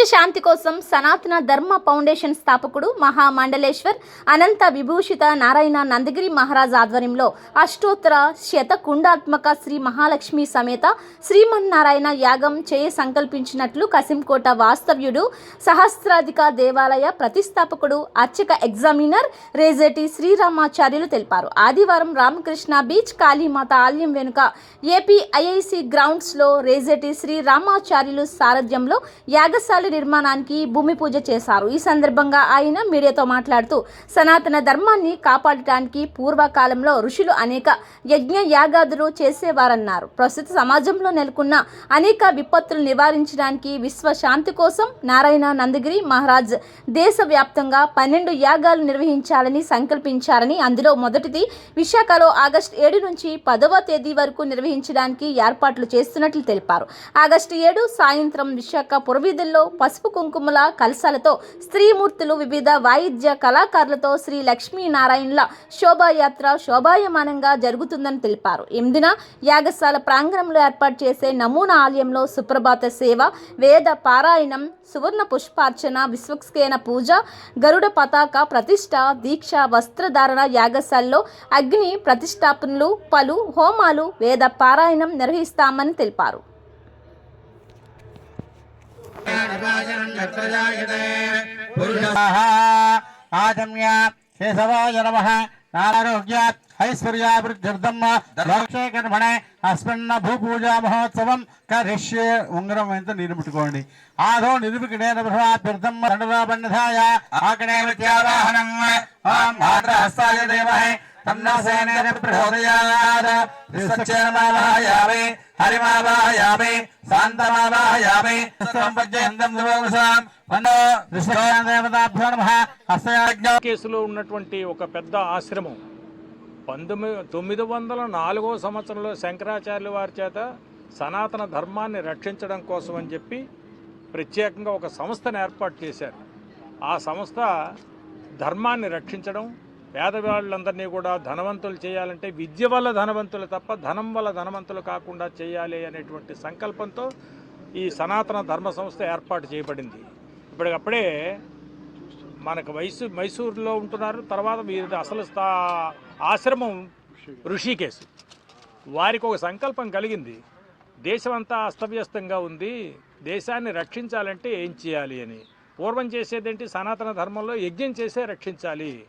శాంతి కోసం సనాతన ధర్మ ఫౌండేషన్ స్థాపకుడు మహామండలేశ్వర్ అనంత విభూషిత నారాయణ నందగిరి మహారాజ్ ఆధ్వర్యంలో అష్టోత్తర శత కుండాత్మక శ్రీ మహాలక్ష్మి సమేత శ్రీమన్నారాయణ యాగం చేయ సంకల్పించినట్లు కసింకోట వాస్తవ్యుడు సహస్రాధిక దేవాలయ ప్రతిష్టాపకుడు అర్చక ఎగ్జామినర్ రేజేటి శ్రీరామాచార్యులు తెలిపారు. ఆదివారం రామకృష్ణ బీచ్ కాళీమాత ఆలయం వెనుక ఏపీ ఐఐసి గ్రౌండ్స్లో రేజేటి శ్రీ రామాచార్యులు సారథ్యంలో యాగశాల నిర్మాణానికి భూమి పూజ చేశారు. ఈ సందర్భంగా ఆయన మీడియాతో మాట్లాడుతూ సనాతన ధర్మాన్ని కాపాడటానికి పూర్వకాలంలో ఋషులు అనేక యజ్ఞ యాగాదులు చేసేవారన్నారు. ప్రస్తుత సమాజంలో నెలకొన్న అనేక విపత్తులు నివారించడానికి విశ్వ శాంతి కోసం నారాయణ నందగిరి మహారాజ్ దేశవ్యాప్తంగా పన్నెండు యాగాలు నిర్వహించాలని సంకల్పించారని అందులో మొదటిది విశాఖలో ఆగస్టు ఏడు నుంచి పదవ తేదీ వరకు నిర్వహించడానికి ఏర్పాట్లు చేస్తున్నట్లు తెలిపారు. ఆగస్టు ఏడు సాయంత్రం విశాఖ పురవీధుల్లో పసుపు కుంకుమల కలశాలతో స్త్రీమూర్తులు వివిధ వాయిద్య కళాకారులతో శ్రీ లక్ష్మీనారాయణుల శోభాయాత్ర శోభాయమానంగా జరుగుతుందని తెలిపారు. ఎనిమిదిన యాగశాల ప్రాంగణంలో ఏర్పాటు చేసే నమూనా ఆలయంలో సుప్రభాత సేవ వేద పారాయణం సువర్ణ పుష్పార్చన విశ్వక్సేన పూజ గరుడ పతాక ప్రతిష్ట దీక్ష వస్త్రధారణ యాగశాలలో అగ్ని ప్రతిష్టాపనలు పలు హోమాలు వేద పారాయణం నిర్వహిస్తామని తెలిపారు. ఆదమ్య కేశవాయ నమ నారోగ్య ఐశ్వర్యాభివృద్ధిర్థం లక్షే కర్మణే అస్మిన్న భూపూజా మహోత్సవం కరిష్యే. ఉంగరం ఎంత నీరు ఆదో నిరుపికడేన బ్రహ్మాభ్యర్థం రణరాబంధాయ ఆకడే విద్యావాహనం. ఓం భాద్రహస్తాయ దేవహే. తన్నసేన ప్రచోదయాత్ విశ్వక్షేమావాయామి హరిమావాయామి శాంతమావాయామి సంపద్యంతం దుర్వసాం వందో విశ్వదేవతాభ్యో నమః హస్తయాజ్ఞ కేసులో ఉన్నటువంటి ఒక పెద్ద ఆశ్రమం. పంతొమ్మిది తొమ్మిది వందల నాలుగో సంవత్సరంలో శంకరాచార్యుల వారి చేత సనాతన ధర్మాన్ని రక్షించడం కోసం అని చెప్పి ప్రత్యేకంగా ఒక సంస్థను ఏర్పాటు చేశారు. ఆ సంస్థ ధర్మాన్ని రక్షించడం పేదవాళ్ళందరినీ కూడా ధనవంతులు చేయాలంటే విద్య వల్ల ధనవంతులు తప్ప ధనం వల్ల ధనవంతులు కాకుండా చేయాలి అనేటువంటి సంకల్పంతో ఈ సనాతన ధర్మ సంస్థ ఏర్పాటు చేయబడింది. ఇప్పటికప్పుడే మనకు మైసూర్ మైసూరులో ఉంటున్నారు. తర్వాత వీరి అసలు స్థా ఆశ్రమం ఋషికేశ్. వారికి ఒక సంకల్పం కలిగింది. దేశమంతా అస్తవ్యస్తంగా ఉంది. దేశాన్ని రక్షించాలంటే ఏం చేయాలి అని. పూర్వం చేసేదేంటి? సనాతన ధర్మంలో యజ్ఞం చేసే రక్షించాలి.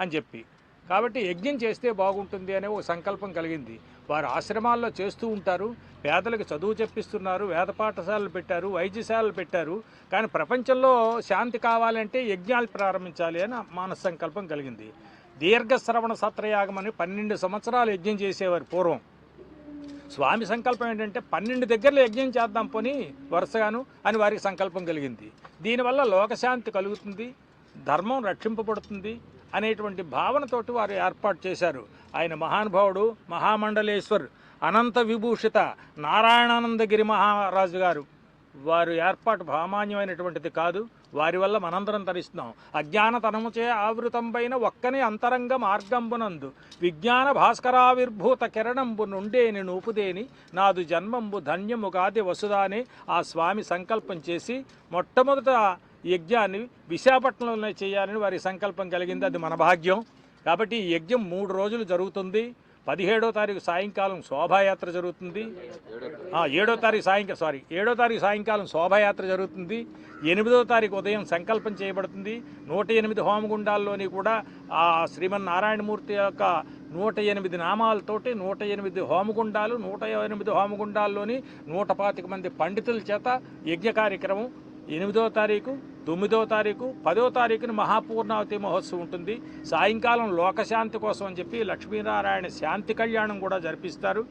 అని చెప్పి. కాబట్టి యజ్ఞం చేస్తే బాగుంటుంది అనే ఒక సంకల్పం కలిగింది. వారు ఆశ్రమాల్లో చేస్తూ ఉంటారు. పేదలకు చదువు చెప్పిస్తున్నారు. వేద పాఠశాలలు పెట్టారు. వైద్యశాలలు పెట్టారు. కానీ ప్రపంచంలో శాంతి కావాలంటే యజ్ఞాలు ప్రారంభించాలి అని మానస సంకల్పం కలిగింది. దీర్ఘశ్రవణ సత్రయాగం అని పన్నెండు సంవత్సరాలు యజ్ఞం చేసేవారు పూర్వం. స్వామి సంకల్పం ఏంటంటే పన్నెండు దగ్గరలో యజ్ఞం చేద్దాం పోని వరుసగాను అని వారికి సంకల్పం కలిగింది. దీనివల్ల లోకశాంతి కలుగుతుంది. ధర్మం రక్షింపబడుతుంది. అనేటువంటి భావనతోటి వారు ఏర్పాటు చేశారు. ఆయన మహానుభావుడు మహామండలేశ్వర్ అనంత విభూషిత నారాయణానందగిరి మహారాజు గారు. వారు ఏర్పాటు సామాన్యమైనటువంటిది కాదు. వారి వల్ల మనందరం తరిస్తున్నాం. అజ్ఞానతనముచే ఆవృతంపైన ఒక్కని అంతరంగ మార్గంబునందు విజ్ఞాన భాస్కరావిర్భూత కిరణంబు నుండేని నూపుదేని నాదు జన్మంబు ధన్యము కాది వసుదానే ఆ స్వామి సంకల్పం చేసి మొట్టమొదట యజ్ఞాన్ని విశాఖపట్నంలోనే చేయాలని వారి సంకల్పం కలిగింది. అది మన భాగ్యం. కాబట్టి ఈ యజ్ఞం మూడు రోజులు జరుగుతుంది. పదిహేడో తారీఖు సాయంకాలం శోభాయాత్ర జరుగుతుంది. ఏడో తారీఖు సాయంకాలం సారీ ఏడో తారీఖు సాయంకాలం శోభాయాత్ర జరుగుతుంది. ఎనిమిదో తారీఖు ఉదయం సంకల్పం చేయబడుతుంది. నూట ఎనిమిది హోమగుండాల్లోని కూడా ఆ శ్రీమన్నారాయణమూర్తి యొక్క నూట ఎనిమిది నామాలతోటి నూట ఎనిమిది హోమగుండాలు నూట ఎనిమిది హోమగుండాల్లోని నూట పాతిక మంది పండితుల చేత యజ్ఞ కార్యక్రమం ఎనిమిదో తారీఖు తొమ్మిదో తారీఖు పదో తారీఖున మహాపూర్ణావతి మహోత్సవం ఉంటుంది. సాయంకాలం లోకశాంతి కోసం అని చెప్పి లక్ష్మీనారాయణ శాంతి కళ్యాణం కూడా జరిపిస్తారు.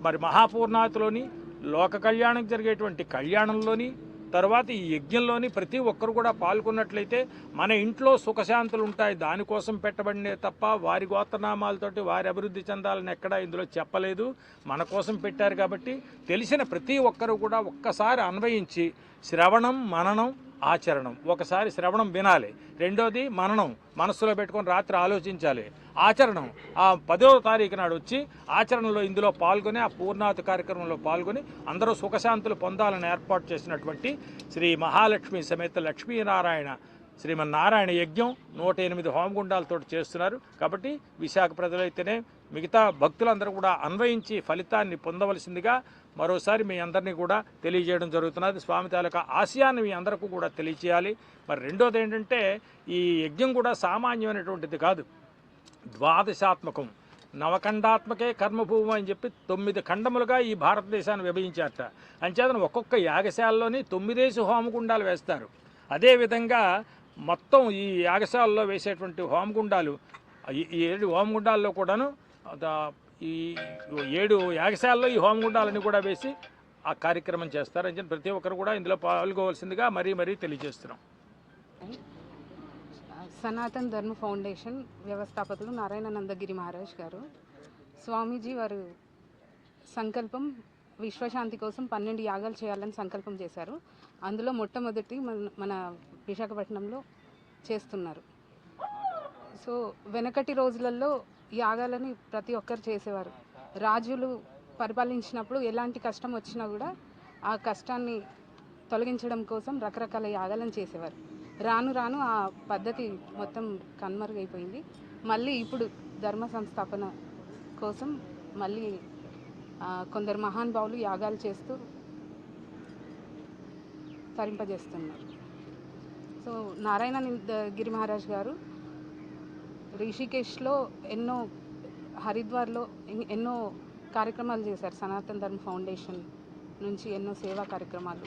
మరి మహాపూర్ణావతిలోని లోక కళ్యాణం జరిగేటువంటి కళ్యాణంలోని తర్వాత ఈ యజ్ఞంలోని ప్రతి ఒక్కరు కూడా పాల్గొన్నట్లయితే మన ఇంట్లో సుఖశాంతులు ఉంటాయి. దానికోసం పెట్టబడినే తప్ప వారి గోత్రనామాలతోటి వారి అభివృద్ధి చెందాలని ఎక్కడా ఇందులో చెప్పలేదు. మన కోసం పెట్టారు కాబట్టి తెలిసిన ప్రతి ఒక్కరు కూడా ఒక్కసారి అన్వయించి శ్రవణం మననం ఆచరణం. ఒకసారి శ్రవణం వినాలి. రెండోది మననం. మనస్సులో పెట్టుకొని రాత్రి ఆలోచించాలి. ఆచరణం. ఆ పదో తారీఖు నాడు వచ్చి ఆచరణలో ఇందులో పాల్గొని ఆ పూర్ణాతి కార్యక్రమంలో పాల్గొని అందరూ సుఖశాంతులు పొందాలని ఏర్పాటు చేసినటువంటి శ్రీ మహాలక్ష్మి సమేత లక్ష్మీనారాయణ శ్రీమన్నారాయణ యజ్ఞం నూట ఎనిమిది హోమగుండాలతో చేస్తున్నారు. కాబట్టి విశాఖ ప్రజలైతేనే మిగతా భక్తులందరూ కూడా అన్వయించి ఫలితాన్ని పొందవలసిందిగా మరోసారి మీ అందరినీ కూడా తెలియజేయడం జరుగుతున్నది. స్వామి తాలూకా ఆశయాన్ని మీ అందరికీ కూడా తెలియచేయాలి. మరి రెండోది ఏంటంటే ఈ యజ్ఞం కూడా సామాన్యమైనటువంటిది కాదు. ద్వాదశాత్మకం. నవఖండాత్మకే కర్మభూమి అని చెప్పి తొమ్మిది ఖండములుగా ఈ భారతదేశాన్ని విభజించారట. అంచేతను ఒక్కొక్క యాగశాలలోని తొమ్మిదేసి హోమగుండాలు వేస్తారు. అదేవిధంగా మొత్తం ఈ యాగశాలలో వేసేటువంటి హోమగుండాలు ఈ ఈ ఏడు హోమగుండాల్లో కూడాను ఈ ఏడు యాగశాలలో ఈ హోమగుండాలని కూడా వేసి ఆ కార్యక్రమం చేస్తారు. చెప్పి ప్రతి ఒక్కరు కూడా ఇందులో పాల్గొవలసిందిగా మరీ మరీ తెలియజేస్తున్నాం. సనాతన్ ధర్మ ఫౌండేషన్ వ్యవస్థాపకులు నారాయణ నందగిరి మహారాజ్ గారు స్వామీజీ వారు సంకల్పం విశ్వశాంతి కోసం పన్నెండు యాగాలు చేయాలని సంకల్పం చేశారు. అందులో మొట్టమొదటి మన మన విశాఖపట్నంలో చేస్తున్నారు. సో వెనకటి రోజులలో యాగాలని ప్రతి ఒక్కరు చేసేవారు. రాజులు పరిపాలించినప్పుడు ఎలాంటి కష్టం వచ్చినా కూడా ఆ కష్టాన్ని తొలగించడం కోసం రకరకాల యాగాలను చేసేవారు. రాను రాను ఆ పద్ధతి మొత్తం కనుమరుగైపోయింది. మళ్ళీ ఇప్పుడు ధర్మ సంస్థాపన కోసం మళ్ళీ కొందరు మహానుభావులు యాగాలు చేస్తూ తరింపజేస్తున్నారు. సో నారాయణ నింద- గిరి మహారాజ్ గారు రిషికేశ్లో ఎన్నో హరిద్వార్లో ఎన్నో కార్యక్రమాలు చేశారు. సనాతన ధర్మ ఫౌండేషన్ నుంచి ఎన్నో సేవా కార్యక్రమాలు.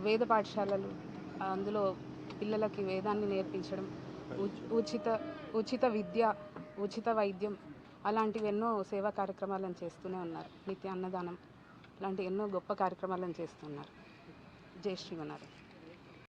వేద పాఠశాలలు అందులో పిల్లలకి వేదాన్ని నేర్పించడం ఉచిత ఉచిత విద్య ఉచిత వైద్యం అలాంటివి ఎన్నో సేవా కార్యక్రమాలను చేస్తూనే ఉన్నారు. నిత్య అన్నదానం లాంటి ఎన్నో గొప్ప కార్యక్రమాలను చేస్తున్నారు. జై శ్రీమన్నారాయణ.